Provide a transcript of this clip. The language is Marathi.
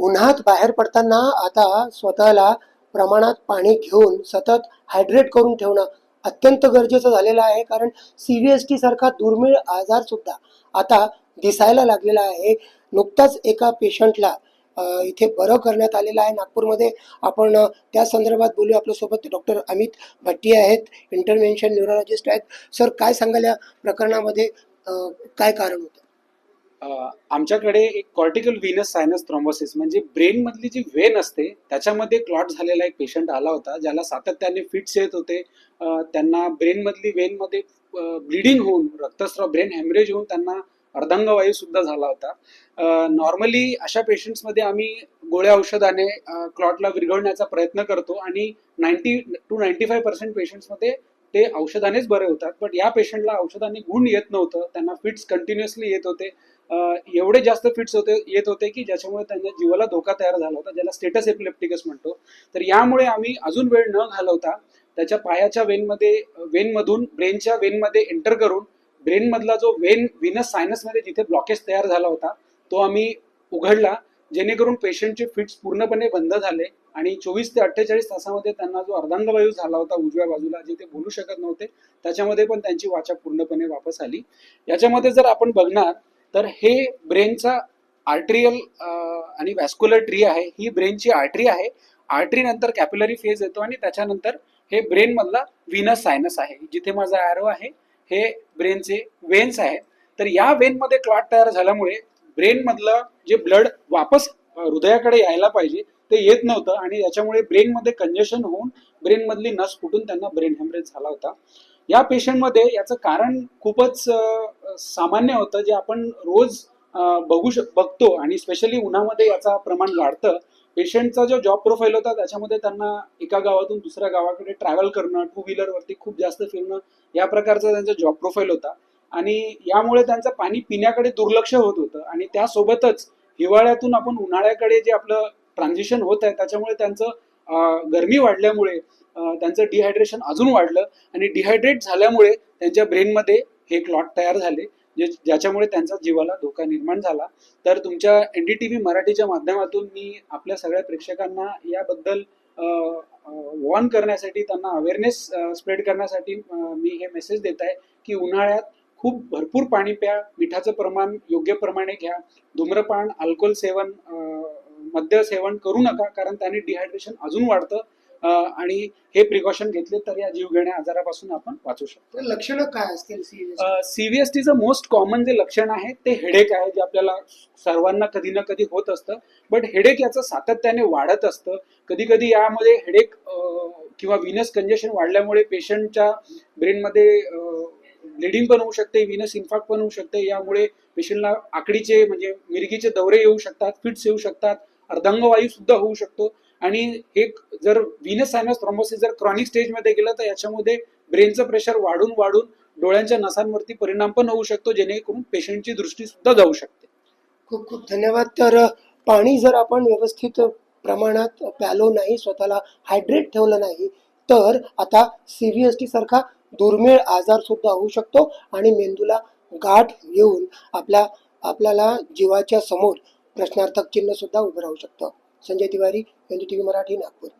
उन्हात बाहेर पडताना आता स्वतःला प्रमाणात पाणी घेऊन सतत हायड्रेट करून ठेवणं अत्यंत गरजेचं झालेलं आहे. कारण सी व्ही एस टी सारखा दुर्मिळ आजार सुद्धा आता दिसायला लागलेला आहे. नुकताच एका पेशंटला इथे बरं करण्यात आलेलं आहे. नागपूरमध्ये आपण त्या संदर्भात बोलू आपल्यासोबत डॉक्टर अमित भट्टी आहेत. इंटरव्हेन्शन न्युरोलॉजिस्ट आहेत. सर काय सांगाल या प्रकरणामध्ये? काय कारण होतं? आमच्याकडे एक कॉर्टिकल व्हिनस सायनस थ्रोम्बोसिस म्हणजे ब्रेन मधली जी वेन असते त्याच्यामध्ये क्लॉट झालेला एक पेशंट आला होता ज्याला सातत्याने फिट्स येत होते. त्यांना ब्रेन मधली वेन मध्ये ब्लिडिंग होऊन रक्तस्राव ब्रेन हॅमरेज होऊन त्यांना अर्धांगवायू सुद्धा झाला होता. नॉर्मली अशा पेशंट्समध्ये आम्ही गोळ्या औषधाने क्लॉटला विरघळण्याचा प्रयत्न करतो आणि ninety two ninety five percent पेशंट्समध्ये ते औषधानेच बरे होतात बट या पेशंटला औषधाने गुण येत नव्हतं. त्यांना फिट्स कंटिन्युअसली येत होते. एवढे जास्त फिट्स होते येत होते की ज्याच्यामुळे त्यांच्या जीवाला धोका तयार झाला होता ज्याला स्टेटस एपिलेप्टिकस म्हणतो. तर यामुळे आम्ही अजून वेळ न घालवता त्याच्या पायाच्या वेनमध्ये वेनमधून ब्रेनच्या वेनमध्ये एंटर करून ब्रेनमधला जो वेन विनस सायनसमध्ये जिथे ब्लॉकेज तयार झाला होता तो आम्ही उघडला. जेणेकरून पेशंटचे फिट्स पूर्णपणे बंद झाले आणि चोवीस ते अठ्ठेचाळीस तासामध्ये त्यांना जो अर्धांगवायू झाला होता उजव्या बाजूला जे ते बोलू शकत नव्हते त्याच्यामध्ये पण त्यांची वाचा पूर्णपणे वापस आली. याच्यामध्ये जर आपण बघणार तर हे ब्रेनचा आर्ट्रियल आणि वॅस्क्युलर ट्री आहे. ही ब्रेनची आर्टरी आहे. आर्टरी नंतर कॅपिलरी फेज येतो आणि त्याच्यानंतर हे ब्रेन मधला व्हीनस सायनस आहे. जिथे माझा ॲरो आहे हे ब्रेनचे वेन्स आहेत. तर या वेनमध्ये क्लॉट तयार झाल्यामुळे ब्रेन मधलं जे ब्लड वापस हृदयाकडे यायला पाहिजे ते येत नव्हतं आणि याच्यामुळे ब्रेन मध्ये कंजेशन होऊन ब्रेन मधली नस फुटून त्यांना ब्रेन हॅमरेज झाला होता. या पेशंटमध्ये याचं कारण खूपच सामान्य होतं जे आपण रोज बघू शक बघतो आणि स्पेशली उन्हामध्ये याचा प्रमाण वाढतं. पेशंटचा जो जॉब प्रोफाईल होता त्याच्यामध्ये त्यांना एका गावातून दुसऱ्या गावाकडे ट्रॅव्हल करणं टू व्हीलरवरती खूप जास्त फिरणं या प्रकारचा त्यांचा जॉब प्रोफाईल होता. आणि यामुळे त्यांचं पाणी पिण्याकडे दुर्लक्ष होत होतं. आणि त्यासोबतच हिवाळ्यातून आपण उन्हाळ्याकडे जे आपलं ट्रान्झिशन होत आहे त्याच्यामुळे त्यांचं गरमी वाढल्यामुळे त्यांचं डिहायड्रेशन अजून वाढलं आणि डिहायड्रेट झाल्यामुळे त्यांच्या ब्रेनमध्ये हे क्लॉट तयार झाले जे ज्याच्यामुळे त्यांचा जीवाला धोका निर्माण झाला. तर तुमच्या एन डी टी व्ही मराठीच्या माध्यमातून मी आपल्या सगळ्या प्रेक्षकांना याबद्दल वॉर्न करण्यासाठी त्यांना अवेअरनेस स्प्रेड करण्यासाठी मी हे मेसेज देत आहे की उन्हाळ्यात खूप भरपूर पाणी प्या मिठाचं प्रमाण योग्य प्रमाणे घ्या. धूम्रपान अल्कोहोल सेवन मद्य सेवन करू नका कारण त्याने डिहायड्रेशन अजून वाढतं. आणि हे प्रिकॉशन घेतले तर या जीवघेण्या आजारापासून आपण वाचू शकतो. लक्षणं काय असतील सीव्हीएसटीचं मोस्ट कॉमन जे लक्षण आहे ते हेडेक आहे जे आपल्याला सर्वांना कधी ना कधी होत असतं. बट हेडेक याचं सातत्याने वाढत असतं. कधी कधी यामध्ये हेडेक किंवा विनस कंजेशन वाढल्यामुळे पेशंटच्या ब्रेनमध्ये ब्लिडिंग पण होऊ शकते विनस इन्फॅक्ट पण होऊ शकते यामुळे पेशंटला आकडीचे म्हणजे मिरगीचे दौरे येऊ शकतात फिट्स येऊ शकतात अर्धांगवायू सुद्धा होऊ शकतो. आणि एक जर विनस सायनस थ्रॉम्बोसिस जर क्रॉनिक स्टेजमध्ये गेलं तर याच्यामध्ये ब्रेनचं प्रेशर वाढून वाढून डोळ्यांच्या नसांवरती परिणाम पण होऊ शकतो जेणेकरून पेशंटची दृष्टी सुद्धा जाऊ शकते. खूप खूप धन्यवाद. तर पाणी जर आपण व्यवस्थित प्रमाणात प्यालो नाही स्वतःला हायड्रेट ठेवलं नाही तर आता सी एस टी सारखा दुर्मिळ आजार सुद्धा होऊ शकतो आणि मेंदूला गाठ येऊन आपल्या आपल्याला जीवाच्या समोर प्रश्नार्थक चिन्ह सुद्धा उभं राहू शकतं. संजय तिवारी मेंदू टी व्ही मराठी नागपूर.